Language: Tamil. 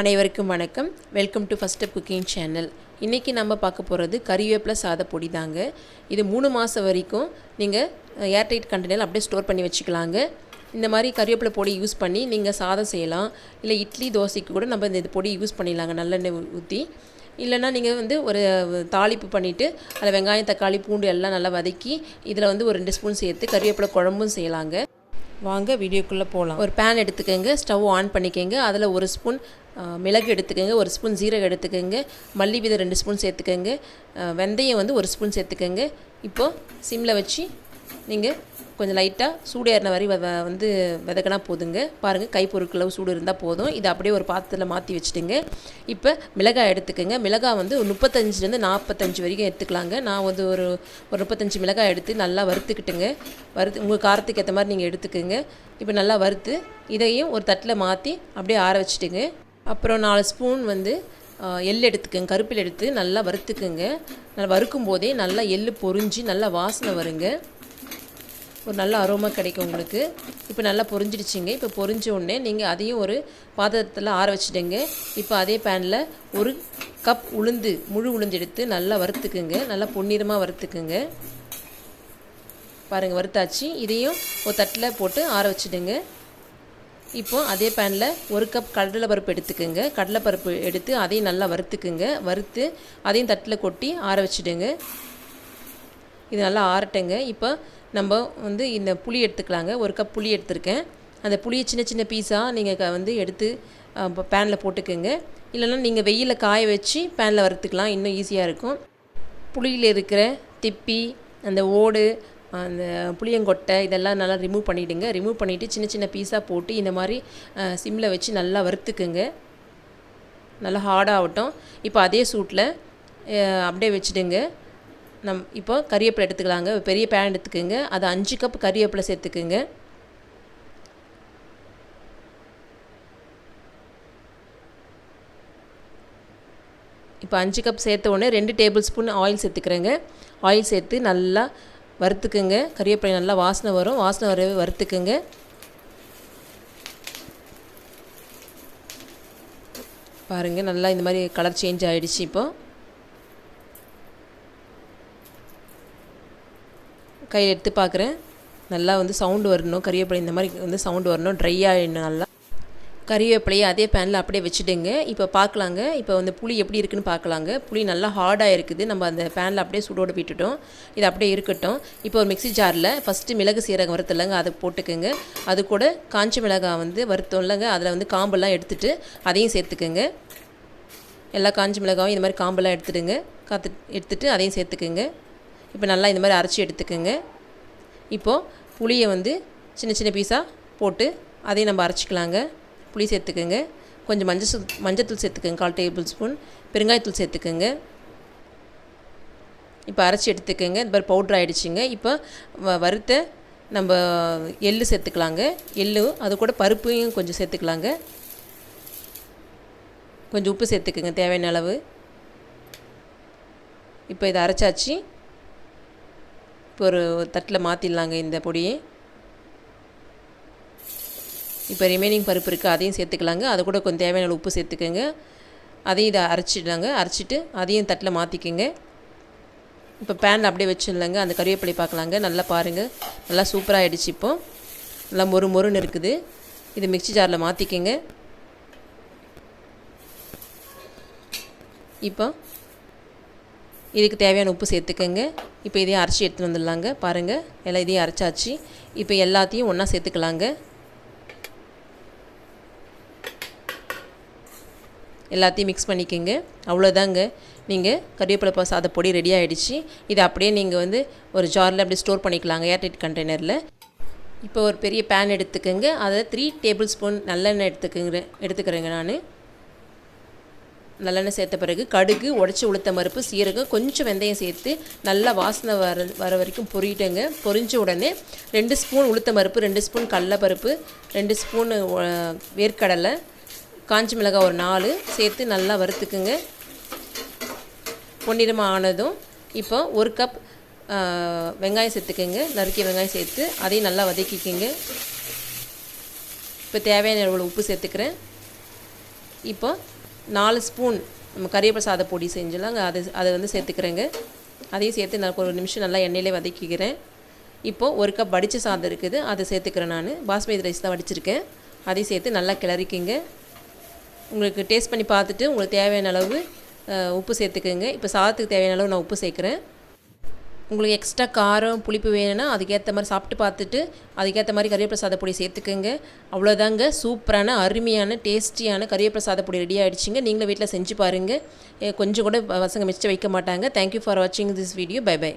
அனைவருக்கும் வணக்கம். Welcome to first cooking channel இன்றைக்கி நம்ம பார்க்க போகிறது கறிவேப்பிலை சாத பொடி தாங்க. இது மூணு மாதம் வரைக்கும் நீங்கள் ஏர்டைட் கண்டெய்னர் அப்படியே ஸ்டோர் பண்ணி வச்சுக்கலாங்க. இந்த மாதிரி கறிவேப்பிலை பொடி யூஸ் பண்ணி நீங்கள் சாதம் செய்யலாம். இல்லை இட்லி தோசைக்கு கூட நம்ம இந்த பொடி யூஸ் பண்ணிடலாங்க நல்லெண்ணெய் ஊற்றி இல்லைன்னா நீங்கள் வந்து ஒரு தாளிப்பு பண்ணிவிட்டு அதில் வெங்காயம் தக்காளி பூண்டு எல்லாம் நல்லா வதக்கி இதில் வந்து ஒரு ரெண்டு ஸ்பூன் சேர்த்து கறிவேப்பிலை குழம்பும் செய்யலாங்க. வாங்க வீடியோக்குள்ளே போகலாம் ஒரு பேன் எடுத்துக்கோங்க ஸ்டவ் ஆன் பண்ணிக்கோங்க. அதில் ஒரு ஸ்பூன் மிளகு எடுத்துக்கோங்க ஒரு ஸ்பூன் ஜீரகம் எடுத்துக்கோங்க மல்லி விதை ரெண்டு ஸ்பூன் சேர்த்துக்கோங்க வெந்தயம் வந்து ஒரு ஸ்பூன் சேர்த்துக்கோங்க. இப்போது சிம்மில் வச்சு நீங்கள் கொஞ்சம் லைட்டாக சூடு ஏறின வரை வ- வந்து விதக்கினா போதுங்க. பாருங்கள் கைப்பொருட்களவு சூடு இருந்தால் போதும். இதை அப்படியே ஒரு பாத்திரத்தில் மாற்றி வச்சுட்டுங்க. இப்போ மிளகாய் எடுத்துக்கோங்க. மிளகாய் வந்து ஒரு முப்பத்தஞ்சுலேருந்து நாற்பத்தஞ்சு வரைக்கும் எடுத்துக்கலாங்க. நான் வந்து ஒரு ஒரு முப்பத்தஞ்சு மிளகாய் எடுத்து நல்லா வறுத்துக்கிட்டுங்க. வறுத்து உங்கள் காரத்துக்கு ஏற்ற மாதிரி நீங்கள் எடுத்துக்கோங்க. இப்போ நல்லா வறுத்து இதையும் ஒரு தட்டில் மாற்றி அப்படியே ஆற வச்சுட்டுங்க. அப்புறம் நாலு ஸ்பூன் வந்து எள் எடுத்துக்கோங்க. கருப்பில் எடுத்து நல்லா வறுத்துக்குங்க. நல்லா வறுக்கும் போதே நல்லா எள் பொறிஞ்சு நல்லா வாசனை வருங்க. ஒரு நல்ல அரோமா கிடைக்கும் உங்களுக்கு. இப்போ நல்லா பொரிஞ்சிடுச்சிங்க. இப்போ பொரிஞ்ச உடனே நீங்கள் அதையும் ஒரு பாத்திரத்தில் ஆற வச்சுடுங்க. இப்போ அதே பேனில் ஒரு கப் உளுந்து முழு உளுந்து எடுத்து நல்லா வறுத்துக்குங்க. நல்லா பொன்னிறமாக வறுத்துக்குங்க. பாருங்கள் வறுத்தாச்சு. இதையும் ஒரு தட்டில் போட்டு ஆற வச்சுடுங்க. இப்போ அதே பேனில் ஒரு கப் கடலைப்பருப்பு எடுத்துக்கோங்க. கடலைப்பருப்பு எடுத்து அதையும் நல்லா வறுத்துக்குங்க. வறுத்து அதையும் தட்டில் கொட்டி ஆற வச்சுடுங்க. இது நல்லா ஆறட்டுங்க. இப்போ நம்ம வந்து இந்த புளி எடுத்துக்கலாங்க. ஒரு கப் புளி எடுத்திருக்கேன். அந்த புளியை சின்ன சின்ன பீஸாக நீங்கள் வந்து எடுத்து பேனில் போட்டுக்கோங்க. இல்லைன்னா நீங்கள் வெயிலில் காய வச்சு பேனில் வறுத்துக்கலாம். இன்னும் ஈஸியாக இருக்கும். புளியில் இருக்கிற திப்பி அந்த ஓடு அந்த புளியங்கொட்டை இதெல்லாம் நல்லா ரிமூவ் பண்ணிவிடுங்க ரிமூவ் பண்ணிவிட்டு சின்ன சின்ன பீஸாக போட்டு இந்த மாதிரி சிம்மில் வச்சு நல்லா வறுத்துக்குங்க. நல்லா ஹார்டாகட்டும் இப்போ அதே சூட்டில் அப்படியே வச்சுடுங்க. நம் இப்போ கறிவேப்பிலை எடுத்துக்கலாங்க. பெரிய பேன் எடுத்துக்கோங்க. அது அஞ்சு கப் கறிவேப்பிலை சேர்த்துக்குங்க. இப்போ அஞ்சு கப் சேர்த்த உடனே ரெண்டு டேபிள் ஸ்பூன் ஆயில் சேர்த்துக்கிறேங்க. ஆயில் சேர்த்து நல்லா வறுத்துக்குங்க. கறிவேப்பிலை நல்லா வாசனை வரும். வாசனை வரவே வறுத்துக்குங்க. பாருங்கள் நல்லா இந்த மாதிரி கலர் சேஞ்ச் ஆகிடுச்சு இப்போ. கையில் எடுத்து பார்க்குறேன். நல்லா வந்து சவுண்டு வரணும். கறிவேப்பிலை இந்த மாதிரி வந்து சவுண்டு வரணும். ட்ரை ஆகிடணும் நல்லா. கறிவேப்பிலையை அதே பேனில் அப்படியே வச்சுடுங்க இப்போ பார்க்கலாங்க. இப்போ வந்து புளி எப்படி இருக்குன்னு பார்க்கலாங்க. புளி நல்லா ஹார்டாக இருக்குது. நம்ம அந்த பேனில் அப்படியே சூடோடு விட்டுட்டோம். இது அப்படியே இருக்கட்டும். இப்போ ஒரு மிக்ஸி ஜாரில் ஃபஸ்ட்டு மிளகு சீரகம் வறுத்தலங்க. அதை போட்டுக்கோங்க. அது கூட காஞ்சி மிளகாய் வந்து வறுத்தோம் இல்லைங்க அதில் வந்து காம்பெல்லாம் எடுத்துகிட்டு அதையும் சேர்த்துக்குங்க. எல்லா காஞ்சி மிளகாயும் இந்த மாதிரி காம்பெல்லாம் எடுத்துடுங்க. காத்து எடுத்துகிட்டு அதையும் சேர்த்துக்குங்க. இப்போ நல்லா இந்த மாதிரி அரைச்சி எடுத்துக்கோங்க. இப்போது புளியை வந்து சின்ன சின்ன பீஸாக போட்டு அதையும் நம்ம அரைச்சிக்கலாங்க. புளி சேர்த்துக்கோங்க. கொஞ்சம் மஞ்சள் மஞ்சத்தூள் சேர்த்துக்கோங்க. கால் டேபிள் ஸ்பூன். பெருங்காயத்தூள் சேர்த்துக்கோங்க. இப்போ அரைச்சி எடுத்துக்கோங்க. இந்த மாதிரி பவுட்ரு ஆகிடுச்சிங்க இப்போ வ வறுத்த நம்ம எள்ளு சேர்த்துக்கலாங்க. எள்ளு அது கூட பருப்பையும் கொஞ்சம் சேர்த்துக்கலாங்க. கொஞ்சம் உப்பு சேர்த்துக்குங்க. தேவையான அளவு. இப்போ இதை அரைச்சாச்சு. இப்போ ஒரு தட்டில் மாற்றிடலாங்க இந்த பொடியை. இப்போ ரிமைனிங் பருப்பு இருக்குது அதையும் சேர்த்துக்கலாங்க. அது கூட கொஞ்சம் தேவையான உப்பு சேர்த்துக்கோங்க. அதையும் இதை அரைச்சிடலாங்க. அரைச்சிட்டு அதையும் தட்டில் மாற்றிக்கோங்க இப்போ பேனில் அப்படியே வச்சிடலாங்க. அந்த கறிவேப்பிலை பார்க்கலாங்க. நல்லா பாருங்கள் நல்லா சூப்பராக ஆகிடுச்சு இப்போ. நல்லா மொறு மொறுன்னு இருக்குது. இது மிக்ஸி ஜாரில் மாற்றிக்கோங்க இப்போ இதுக்கு தேவையான உப்பு சேர்த்துக்கோங்க. இப்போ இதையும் அரைச்சி எடுத்துகிட்டு வந்துடலாங்க. பாருங்கள் எல்லாம் இதையும் அரைச்சாச்சு. இப்போ எல்லாத்தையும் ஒன்றா சேர்த்துக்கலாங்க. எல்லாத்தையும் மிக்ஸ் பண்ணிக்கோங்க. அவ்வளோதாங்க நீங்கள் கறிவேப்பிலை சாத பொடி ரெடி ஆகிடுச்சு இதை அப்படியே நீங்கள் வந்து ஒரு ஜாரில் அப்படியே ஸ்டோர் பண்ணிக்கலாங்க ஏர்டைட் கண்டெய்னரில் இப்போ ஒரு பெரிய பேன் எடுத்துக்கோங்க. அதை த்ரீ டேபிள் ஸ்பூன் நல்லெண்ணெய் எடுத்துக்கோங்க எடுத்துக்கிறேங்க நான். நல்லெண்ணெய் சேர்த்த பிறகு கடுகு உடச்சி உளுத்த மறுப்பு சீரகம் கொஞ்சம் வெந்தயம் சேர்த்து நல்லா வாசனை வர வர வரைக்கும் பொரியிட்டேங்க பொரிஞ்ச உடனே ரெண்டு ஸ்பூன் உளுத்த மறுப்பு ரெண்டு ஸ்பூன் கடலப்பருப்பு ரெண்டு ஸ்பூன் வேர்க்கடலை காஞ்ச மிளகாய் ஒரு நாலு சேர்த்து நல்லா வறுத்துக்குங்க. பொன்னிறமாக ஆனதும் இப்போ ஒரு கப் வெங்காயம் சேர்த்துக்கோங்க. நறுக்கிய வெங்காயம் சேர்த்து அதையும் நல்லா வதக்கிக்கோங்க. இப்போ தேவையான அளவு உப்பு சேர்த்துக்கிறேன். இப்போ நாலு ஸ்பூன் நம்ம கறிவேப்பிலை சாத பொடி செஞ்சலாங்க அதை அதை வந்து சேர்த்துக்கிறேங்க. அதையும் சேர்த்து நான் ஒரு நிமிஷம் நல்லா எண்ணெயிலே வதக்கிக்கிறேன். இப்போது ஒரு கப் வடித்த சாதம் இருக்குது. அதை சேர்த்துக்கிறேன் நான். பாஸ்மதி ரைஸ் தான் வடிச்சிருக்கேன். அதையும் சேர்த்து நல்லா கிளறிக்கிங்க. உங்களுக்கு டேஸ்ட் பண்ணி பார்த்துட்டு உங்களுக்கு தேவையான அளவு உப்பு சேர்த்துக்கோங்க. இப்போ சாதத்துக்கு தேவையான அளவு நான் உப்பு சேர்க்குறேன். உங்களுக்கு எக்ஸ்ட்ரா காரம் புளிப்பு வேணும்னா அதுக்கேற்ற மாதிரி சாப்பிட்டு பார்த்துட்டு அதுக்கேற்ற மாதிரி கறிவேப்பிலை சாதப்பொடி சேர்த்துக்கோங்க. அவ்வளோதாங்க சூப்பரான அருமையான டேஸ்டியான கறிவேப்பிலை சாதப்பொடி ரெடி ஆகிடுச்சிங்க நீங்களும் வீட்டில் செஞ்சு பாருங்கள் கொஞ்சம் கூட பசங்க மிச்சம் வைக்க மாட்டாங்க. தேங்க்யூ ஃபார் வாட்சிங் திஸ் வீடியோ பை பை